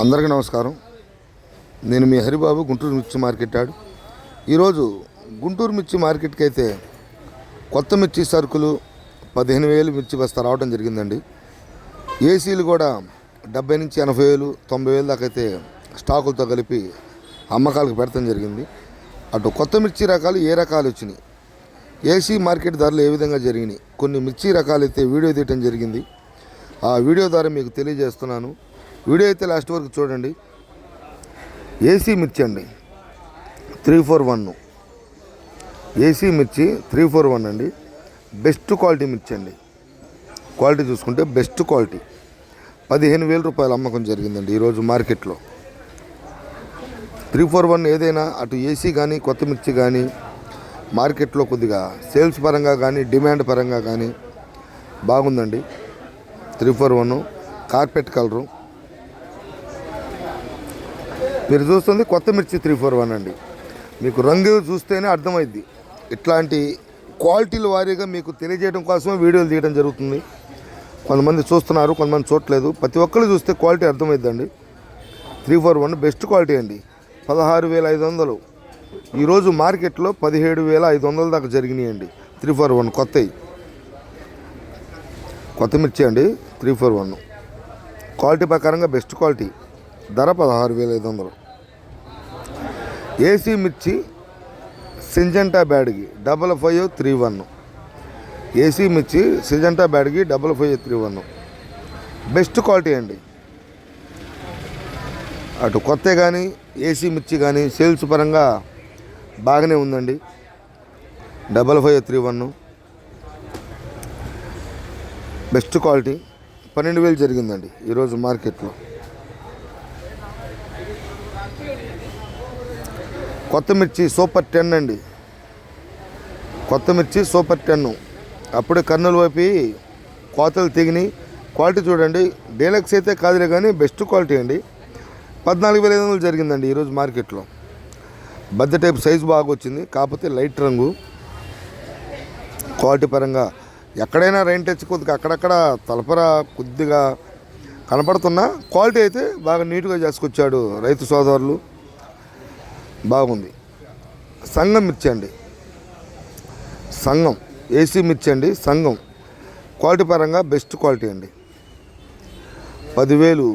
అందరికీ నమస్కారం. నేను మీ హరిబాబు గుంటూరు మిర్చి మార్కెట్ ఆడు ఈరోజు గుంటూరు మిర్చి మార్కెట్కి అయితే కొత్త మిర్చి సరుకులు పదిహేను వేలు మిర్చి బస్తా రావడం జరిగిందండి. ఏసీలు కూడా డెబ్బై నుంచి ఎనభై వేలు తొంభై వేలు దాకా అయితే స్టాకులతో కలిపి అమ్మకాలకు పెడతాం జరిగింది. అటు కొత్త మిర్చి రకాలు ఏ రకాలు వచ్చినాయి? ఏసీ మార్కెట్ ధరలు ఏ విధంగా జరిగినాయి? కొన్ని మిర్చి రకాలు అయితే వీడియో తీయటం జరిగింది. ఆ వీడియో ద్వారా మీకు తెలియజేస్తున్నాను. వీడియో అయితే లాస్ట్ వరకు చూడండి. ఏసీ మిర్చి అండి. త్రీ ఫోర్ వన్ ఏసీ మిర్చి త్రీ ఫోర్ వన్ అండి. బెస్ట్ క్వాలిటీ మిర్చి అండి. క్వాలిటీ చూసుకుంటే బెస్ట్ క్వాలిటీ పదిహేను వేల రూపాయల అమ్మకం జరిగిందండి ఈరోజు మార్కెట్లో. త్రీ ఫోర్ వన్ ఏదైనా అటు ఏసీ కానీ కొత్త మిర్చి కానీ మార్కెట్లో కొద్దిగా సేల్స్ పరంగా కానీ డిమాండ్ పరంగా కానీ బాగుందండి. Three four one carpet colour మీరు చూస్తుంది కొత్త మిర్చి త్రీ ఫోర్ వన్ అండి. మీకు రంగు చూస్తేనే అర్థమైద్ది. ఇట్లాంటి క్వాలిటీల వారీగా మీకు తెలియజేయడం కోసమే వీడియోలు తీయడం జరుగుతుంది. కొంతమంది చూస్తున్నారు కొంతమంది చూడట్లేదు. ప్రతి ఒక్కరు చూస్తే quality అర్థమైద్దండి. Three four one best quality అండి. పదహారు వేల ఐదు వందలు. ఈరోజు మార్కెట్లో పదిహేడు వేల ఐదు వందల దాకా జరిగినాయండి. త్రీ ఫోర్ వన్ కొత్తవి కొత్త మిర్చి అండి త్రీ ఫోర్ వన్. క్వాలిటీ ప్రకారంగా బెస్ట్ క్వాలిటీ. ధర పదహారు వేల ఐదు వందలు. ఏసీ మిర్చి Syngenta బ్యాడ్కి double five three one. AC మిర్చి Syngenta బ్యాడ్కి double five three one. Best quality అండి. అటు కొత్త కానీ ఏసీ మిర్చి కానీ సేల్స్ పరంగా బాగానే ఉందండి. Double five three one. Best quality. పన్నెండు వేలు జరిగిందండి ఈరోజు మార్కెట్లో. కొత్త మిర్చి సూపర్ టెన్ అండి. కొత్త మిర్చి సూపర్ టెన్. అప్పుడే కర్నూలు వైపు కోతలు తెగినాయి. క్వాలిటీ చూడండి. డీలక్స్ అయితే కాదులే కానీ బెస్ట్ క్వాలిటీ అండి. పద్నాలుగు వేల ఐదు వందలు జరిగిందండి ఈరోజు మార్కెట్లో. బద్ద టైప్ సైజు బాగా వచ్చింది. కాకపోతే లైట్ రంగు. క్వాలిటీ పరంగా ఎక్కడైనా రైన్ టచ్ కొద్దిగా అక్కడక్కడ తలపర కొద్దిగా కనపడుతున్నా. క్వాలిటీ అయితే బాగా నీట్గా చేసుకొచ్చాడు రైతు సోదరులు. బాగుంది. సంఘం మిర్చి అండి ఏసీ మిర్చి అండి సంఘం. క్వాలిటీ పరంగా బెస్ట్ క్వాలిటీ అండి. పదివేలు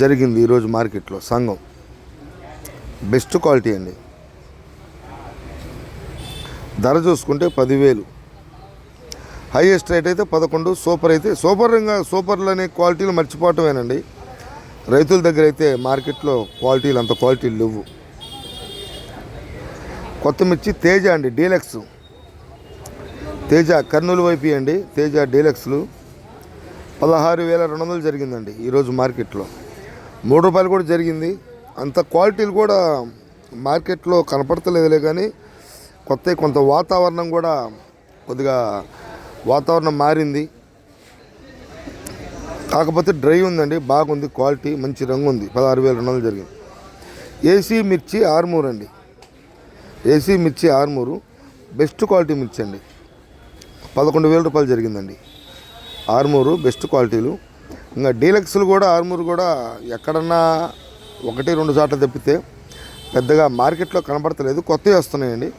జరిగింది ఈరోజు మార్కెట్లో సంఘం. బెస్ట్ క్వాలిటీ అండి. ధర చూసుకుంటే పదివేలు. హైయెస్ట్ రేట్ అయితే పదకొండు సూపర్ అయితే సూపర్ ఇంకా సూపర్లు అనే క్వాలిటీలు మర్చిపోవటమేనండి. రైతుల దగ్గర అయితే మార్కెట్లో క్వాలిటీలు అంత క్వాలిటీలు లేవు. కొత్త మిర్చి తేజ అండి డీలక్స్. తేజ కర్నూలు వైపు అండి తేజ డీలక్స్లు. పదహారు వేల రెండు వందలు జరిగిందండి ఈరోజు మార్కెట్లో. మూడు రూపాయలు కూడా జరిగింది. అంత క్వాలిటీలు కూడా మార్కెట్లో కనపడతలేదులే కానీ కొత్త కొంత వాతావరణం కూడా కొద్దిగా వాతావరణం మారింది. కాకపోతే డ్రై ఉందండి బాగుంది క్వాలిటీ మంచి రంగు ఉంది. పదహారు వేల రెండు వందలు జరిగింది. ఏసీ మిర్చి ఆర్మూర్ అండి ఏసీ మిర్చి ఆర్మూరు బెస్ట్ క్వాలిటీ మిర్చి అండి. పదకొండు వేల రూపాయలు జరిగిందండి. ఆర్మూరు బెస్ట్ క్వాలిటీలు. ఇంకా డీలక్స్లు కూడా ఆర్మూరు కూడా ఎక్కడన్నా ఒకటి రెండు చోట్ల తప్పితే పెద్దగా మార్కెట్లో కనపడతలేదు కొత్తవి వస్తున్నాయండి.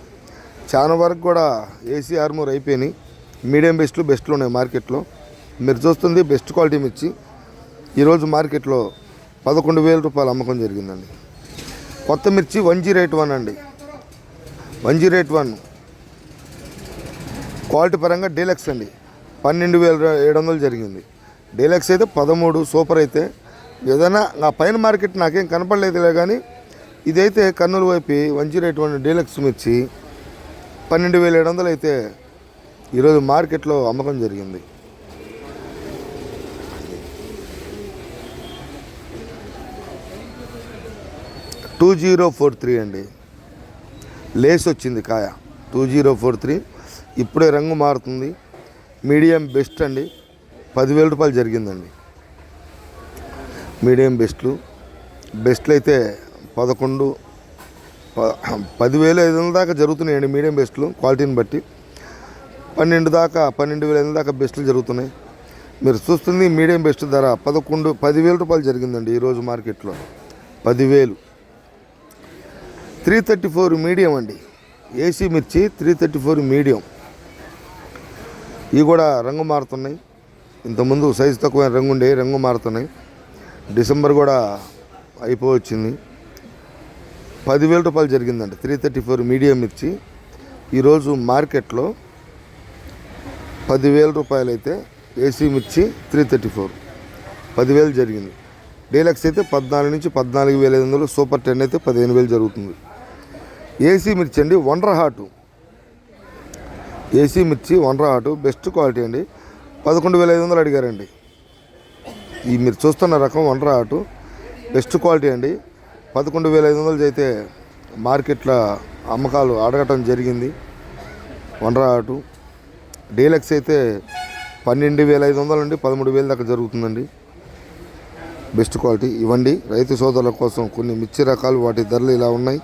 చాలా వరకు కూడా ఏసీ ఆర్మూర్ అయిపోయినాయి. మీడియం బెస్ట్లు బెస్ట్లు ఉన్నాయి మార్కెట్లో. మీరు చూస్తుంది బెస్ట్ క్వాలిటీ మిర్చి. ఈరోజు మార్కెట్లో పదకొండు వేల రూపాయలు అమ్మకం జరిగిందండి. కొత్త మిర్చి వన్ జీరో ఎయిట్ వన్ అండి. One zero eight one. Quality పరంగా డీలక్స్ అండి. పన్నెండు వేల ఏడు వందలు జరిగింది. డీలక్స్ అయితే పదమూడు సూపర్ అయితే. ఏదైనా నా పైన మార్కెట్ నాకేం కనపడలేదులే కానీ ఇదైతే కర్నూలు వైపు one zero eight one deluxe మిర్చి పన్నెండు వేల ఏడు వందలు అయితే ఈరోజు మార్కెట్లో అమ్మకం జరిగింది. టూ జీరో ఫోర్ త్రీ అండి. లేస్ వచ్చింది కాయ. Two zero four three. ఇప్పుడే రంగు మారుతుంది. మీడియం బెస్ట్ అండి. పదివేల రూపాయలు జరిగిందండి. మీడియం బెస్ట్లు. బెస్ట్లు అయితే పదకొండు పదివేల పదివేలు ఐదు వందల దాకా జరుగుతున్నాయండి మీడియం బెస్ట్లు క్వాలిటీని బట్టి. పన్నెండు దాకా పన్నెండు వేల ఐదు దాకా బెస్ట్లు జరుగుతున్నాయి. మీరు చూస్తుంది మీడియం బెస్ట్ ధర పదకొండు పదివేల రూపాయలు జరిగిందండి ఈరోజు మార్కెట్లో. పదివేలు. త్రీ థర్టీ ఫోర్ మీడియం అండి. ఏసీ మిర్చి త్రీ థర్టీ ఫోర్ మీడియం. ఇవి కూడా రంగు మారుతున్నాయి. ఇంతకుముందు సైజు తక్కువ రంగు ఉండే రంగు మారుతున్నాయి. డిసెంబర్ కూడా అయిపోవచ్చింది. పదివేల రూపాయలు జరిగిందండి త్రీ థర్టీ ఫోర్ మీడియం మిర్చి. ఈరోజు మార్కెట్లో పదివేల రూపాయలు అయితే ఏసీ మిర్చి త్రీ థర్టీ ఫోర్. పదివేలు జరిగింది. డీలక్స్ అయితే పద్నాలుగు నుంచి పద్నాలుగు వేల ఐదు వందలు సూపర్ టెన్ అయితే పదిహేను వేలు జరుగుతుంది. ఏసీ మిర్చి అండి వండర్ హాటు. ఏసీ మిర్చి వండర్ హాటు బెస్ట్ క్వాలిటీ అండి. పదకొండు వేల ఐదు వందలు అడిగారండి. ఈ మీరు చూస్తున్న రకం వండర్ హాటు బెస్ట్ క్వాలిటీ అండి. పదకొండు వేల ఐదు వందలు అయితే మార్కెట్లో అమ్మకాలు అడగటం జరిగింది. వండర్ హాటు డీలక్స్ అయితే పన్నెండు వేల ఐదు వందల నుండి పదమూడు వేల దాకా జరుగుతుందండి. బెస్ట్ క్వాలిటీ ఇవ్వండి. రైతు సోదరుల కోసం కొన్ని మిర్చి రకాలు వాటి ధరలు ఇలా ఉన్నాయి.